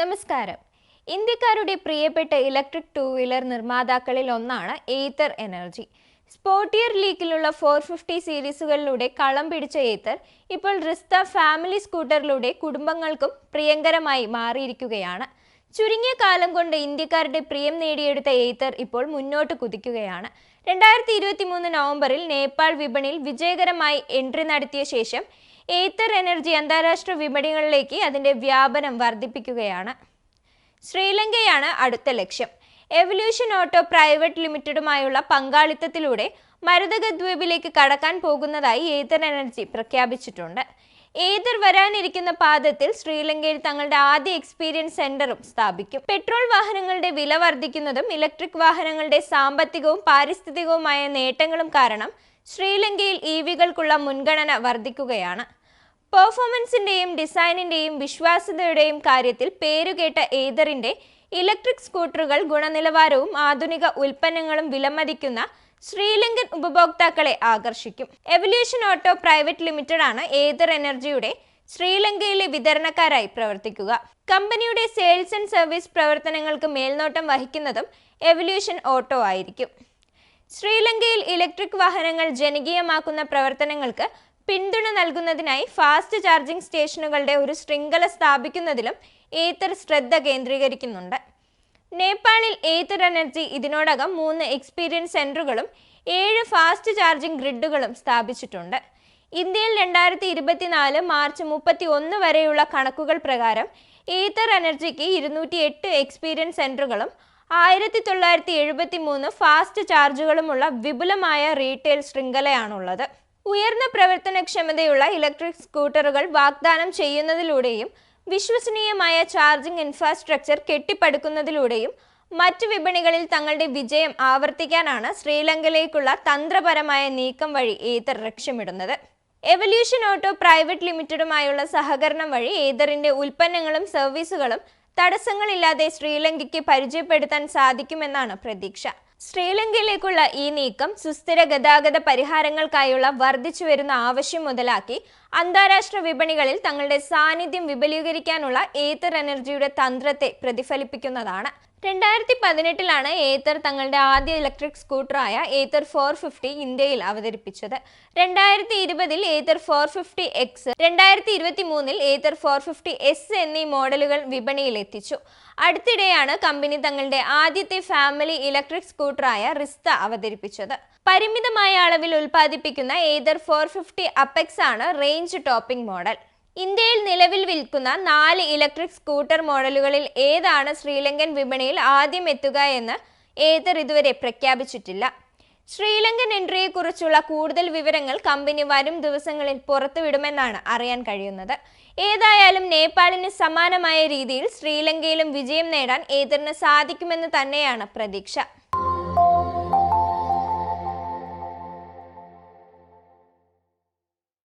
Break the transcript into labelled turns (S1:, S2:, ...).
S1: നമസ്കാരം. ഇന്ത്യക്കാരുടെ പ്രിയപ്പെട്ട ഇലക്ട്രിക് ടൂ വീലർ നിർമ്മാതാക്കളിൽ ഒന്നാണ് ഏത്തർ എനർജി സ്പോർട്ടിയർ ലീക്കിലുള്ള ഫോർ ഫിഫ്റ്റി സീരീസുകളിലൂടെ കളം പിടിച്ച ഏത്തർ ഇപ്പോൾ റിസ്ത ഫാമിലി സ്കൂട്ടറിലൂടെ കുടുംബങ്ങൾക്കും പ്രിയങ്കരമായി മാറിയിരിക്കുകയാണ്. ചുരുങ്ങിയ കാലം കൊണ്ട് ഇന്ത്യക്കാരുടെ പ്രിയം നേടിയെടുത്ത എയ്ത്തർ ഇപ്പോൾ മുന്നോട്ട് കുതിക്കുകയാണ്. രണ്ടായിരത്തി ഇരുപത്തി മൂന്ന് നവംബറിൽ നേപ്പാൾ വിപണിയിൽ വിജയകരമായി എൻട്രി നടത്തിയ ശേഷം എയ്ത്തർ എനർജി അന്താരാഷ്ട്ര വിപണികളിലേക്ക് അതിന്റെ വ്യാപനം വർദ്ധിപ്പിക്കുകയാണ്. ശ്രീലങ്കയാണ് അടുത്ത ലക്ഷ്യം. എവല്യൂഷൻ ഓട്ടോ പ്രൈവറ്റ് ലിമിറ്റഡുമായുള്ള പങ്കാളിത്തത്തിലൂടെ മരുതക ദ്വീപിലേക്ക് കടക്കാൻ പോകുന്നതായി ഏതർ എനർജി പ്രഖ്യാപിച്ചിട്ടുണ്ട്. ഏതർ വരാനിരിക്കുന്ന പാദത്തിൽ ശ്രീലങ്കയിൽ തങ്ങളുടെ ആദ്യ എക്സ്പീരിയൻസ് സെന്ററും സ്ഥാപിക്കും. പെട്രോൾ വാഹനങ്ങളുടെ വില വർദ്ധിക്കുന്നതും ഇലക്ട്രിക് വാഹനങ്ങളുടെ സാമ്പത്തികവും പാരിസ്ഥിതികവുമായ നേട്ടങ്ങളും കാരണം ശ്രീലങ്കയിൽ ഇ വികൾക്കുള്ള മുൻഗണന വർദ്ധിക്കുകയാണ്. പെർഫോമൻസിന്റെയും ഡിസൈനിന്റെയും വിശ്വാസ്യതയുടെയും കാര്യത്തിൽ പേരുകേട്ട ഏതറിന്റെ ഇലക്ട്രിക് സ്കൂട്ടറുകൾ ഗുണനിലവാരവും ആധുനിക ഉൽപ്പന്നങ്ങളും വിലമതിക്കുന്ന ശ്രീലങ്കൻ ഉപഭോക്താക്കളെ ആകർഷിക്കും. എവല്യൂഷൻ ഓട്ടോ പ്രൈവറ്റ് ലിമിറ്റഡ് ആണ് ഏതർ എനർജിയുടെ ശ്രീലങ്കയിലെ വിതരണക്കാരായി പ്രവർത്തിക്കുക. കമ്പനിയുടെ സെയിൽസ് ആൻഡ് സർവീസ് പ്രവർത്തനങ്ങൾക്ക് മേൽനോട്ടം വഹിക്കുന്നതും എവല്യൂഷൻ ഓട്ടോ ആയിരിക്കും. ശ്രീലങ്കയിൽ ഇലക്ട്രിക് വാഹനങ്ങൾ ജനകീയമാക്കുന്ന പ്രവർത്തനങ്ങൾക്ക് പിന്തുണ നൽകുന്നതിനായി ഫാസ്റ്റ് ചാർജിംഗ് സ്റ്റേഷനുകളുടെ ഒരു ശൃംഖല സ്ഥാപിക്കുന്നതിലും ഏത്തർ ശ്രദ്ധ കേന്ദ്രീകരിക്കുന്നുണ്ട്. നേപ്പാളിൽ ഏത്തർ എനർജി ഇതിനോടകം മൂന്ന് എക്സ്പീരിയൻസ് സെന്ററുകളും ഏഴ് ഫാസ്റ്റ് ചാർജിംഗ് ഗ്രിഡുകളും സ്ഥാപിച്ചിട്ടുണ്ട്. ഇന്ത്യയിൽ രണ്ടായിരത്തി ഇരുപത്തിനാല് മാർച്ച് മുപ്പത്തി ഒന്ന് വരെയുള്ള കണക്കുകൾ പ്രകാരം ഏത്തർ എനർജിക്ക് ഇരുന്നൂറ്റി എട്ട് എക്സ്പീരിയൻസ് സെന്ററുകളും ആയിരത്തി തൊള്ളായിരത്തി എഴുപത്തി മൂന്ന് ഫാസ്റ്റ് ചാർജുകളുമുള്ള വിപുലമായ റീറ്റെയിൽ ശൃംഖലയാണുള്ളത്. ഉയർന്ന പ്രവർത്തനക്ഷമതയുള്ള ഇലക്ട്രിക് സ്കൂട്ടറുകൾ വാഗ്ദാനം ചെയ്യുന്നതിലൂടെയും വിശ്വസനീയമായ ചാർജിംഗ് ഇൻഫ്രാസ്ട്രക്ചർ കെട്ടിപ്പടുക്കുന്നതിലൂടെയും മറ്റ് വിപണികളിൽ തങ്ങളുടെ വിജയം ആവർത്തിക്കാനാണ് ശ്രീലങ്കയിലേക്കുള്ള തന്ത്രപരമായ നീക്കം വഴി ഏതർ ലക്ഷ്യമിടുന്നത്. എവല്യൂഷൻ ഓട്ടോ പ്രൈവറ്റ് ലിമിറ്റഡുമായുള്ള സഹകരണം വഴി ഏതറിന്റെ ഉൽപ്പന്നങ്ങളും സർവീസുകളും തടസ്സങ്ങളില്ലാതെ ശ്രീലങ്കയ്ക്ക് പരിചയപ്പെടുത്താൻ സാധിക്കുമെന്നാണ് പ്രതീക്ഷ. ശ്രീലങ്കയിലേക്കുള്ള ഈ നീക്കം സുസ്ഥിര ഗതാഗത പരിഹാരങ്ങൾക്കായുള്ള വർദ്ധിച്ചു വരുന്ന ആവശ്യം മുതലാക്കി അന്താരാഷ്ട്ര വിപണികളിൽ തങ്ങളുടെ സാന്നിധ്യം വിപുലീകരിക്കാനുള്ള ഏത്തർ എനർജിയുടെ തന്ത്രത്തെ പ്രതിഫലിപ്പിക്കുന്നതാണ്. രണ്ടായിരത്തി പതിനെട്ടിലാണ് ഏത്തർ തങ്ങളുടെ ആദ്യ ഇലക്ട്രിക് സ്കൂട്ടറായ ഏത്തർ ഫോർ ഫിഫ്റ്റി ഇന്ത്യയിൽ അവതരിപ്പിച്ചത്. രണ്ടായിരത്തി ഇരുപതിൽ ഏത്തർ ഫോർ ഫിഫ്റ്റി എക്സ് രണ്ടായിരത്തി ഇരുപത്തി മൂന്നിൽ ഏത്തർ ഫോർ ഫിഫ്റ്റി എസ് എന്നീ മോഡലുകൾ വിപണിയിൽ എത്തിച്ചു അടുത്തിടെയാണ് കമ്പനി തങ്ങളുടെ ആദ്യത്തെ ഫാമിലി ഇലക്ട്രിക് സ്കൂട്ടറായ റിസ്ത അവതരിപ്പിച്ചത്. പരിമിതമായ അളവിൽ ഉൽപ്പാദിപ്പിക്കുന്ന ഏതർ ഫോർ ഫിഫ്റ്റി അപ്പെക്സ് ആണ് റേഞ്ച് ടോപ്പിംഗ് മോഡൽ. ഇന്ത്യയിൽ നിലവിൽ വിൽക്കുന്ന നാല് ഇലക്ട്രിക് സ്കൂട്ടർ മോഡലുകളിൽ ഏതാണ് ശ്രീലങ്കൻ വിപണിയിൽ ആദ്യം എത്തുക എന്ന് ഏതർ ഇതുവരെ പ്രഖ്യാപിച്ചിട്ടില്ല. ശ്രീലങ്കൻ എൻട്രിയെക്കുറിച്ചുള്ള കൂടുതൽ വിവരങ്ങൾ കമ്പനി വരും ദിവസങ്ങളിൽ പുറത്തുവിടുമെന്നാണ് അറിയാൻ കഴിയുന്നത്. ഏതായാലും നേപ്പാളിന് സമാനമായ രീതിയിൽ ശ്രീലങ്കയിലും വിജയം നേടാൻ ഏതറിന് സാധിക്കുമെന്ന് തന്നെയാണ് പ്രതീക്ഷ.